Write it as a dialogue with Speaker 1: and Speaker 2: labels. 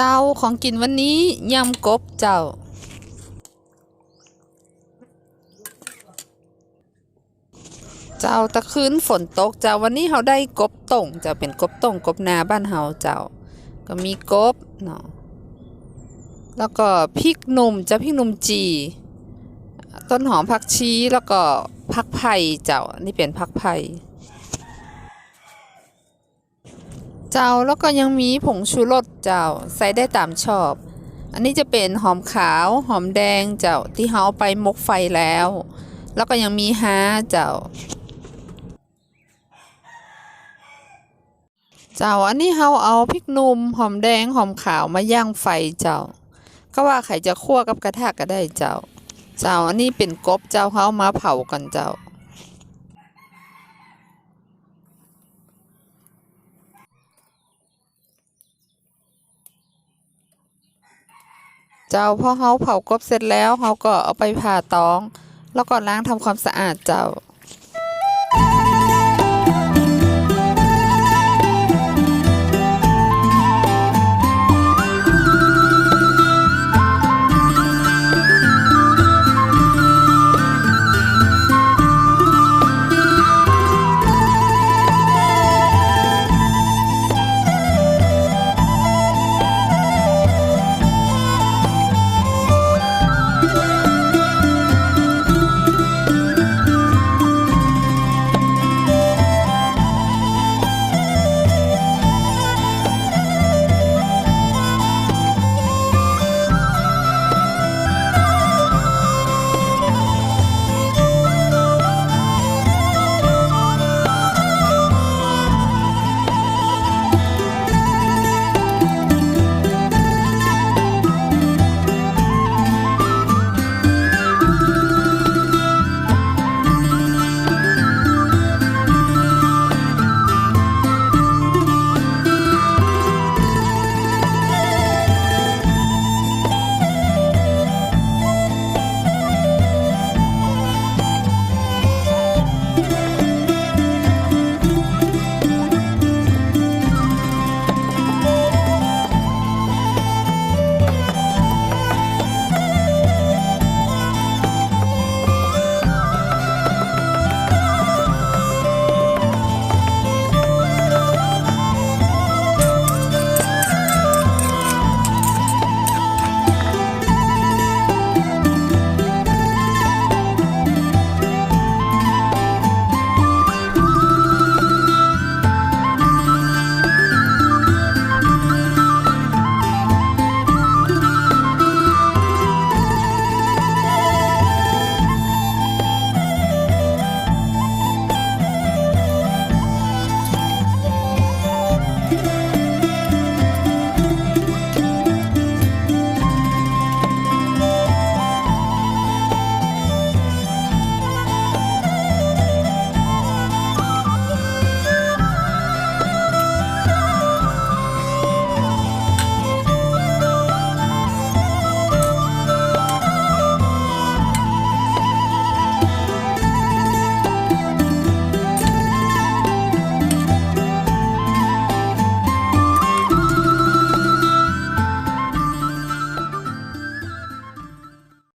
Speaker 1: เจ้าของกินวันนี้ยำกบเจ้า เจ้าตะคืนฝนตกเจ้าวันนี้เขาได้กบต่งเจ้าเป็นกบต่งกบนาบ้านเฮาเจ้า ก็มีกบเนาะแล้วก็พริกหนุ่มเจ้าพริกหนุ่มจี ต้นหอมผักชีแล้วก็ผักไผ่เจ้านนี่เป็นผักไผ่ เจ้าแล้วก็ยังมีผงชูรสเจ้าใส่ได้ตามชอบ อันนี้จะเป็นหอมขาวหอมแดงเจ้าที่เขาเอาไปมกไฟแล้ว แล้วก็ยังมีฮาเจ้า เจ้าอันนี้เขาเอาพริกนุ่มหอมแดงหอมขาวมาย่างไฟเจ้า ก็ว่าใครจะคั่วกับกระทะก็ได้เจ้า เจ้าอันนี้เป็นกบเจ้าเขาเอามาเผากันเจ้า เจ้าพอเขาเผากบเสร็จแล้วเขาก็เอาไปผ่าตอง แล้วก็ล้างทำความสะอาดเจ้า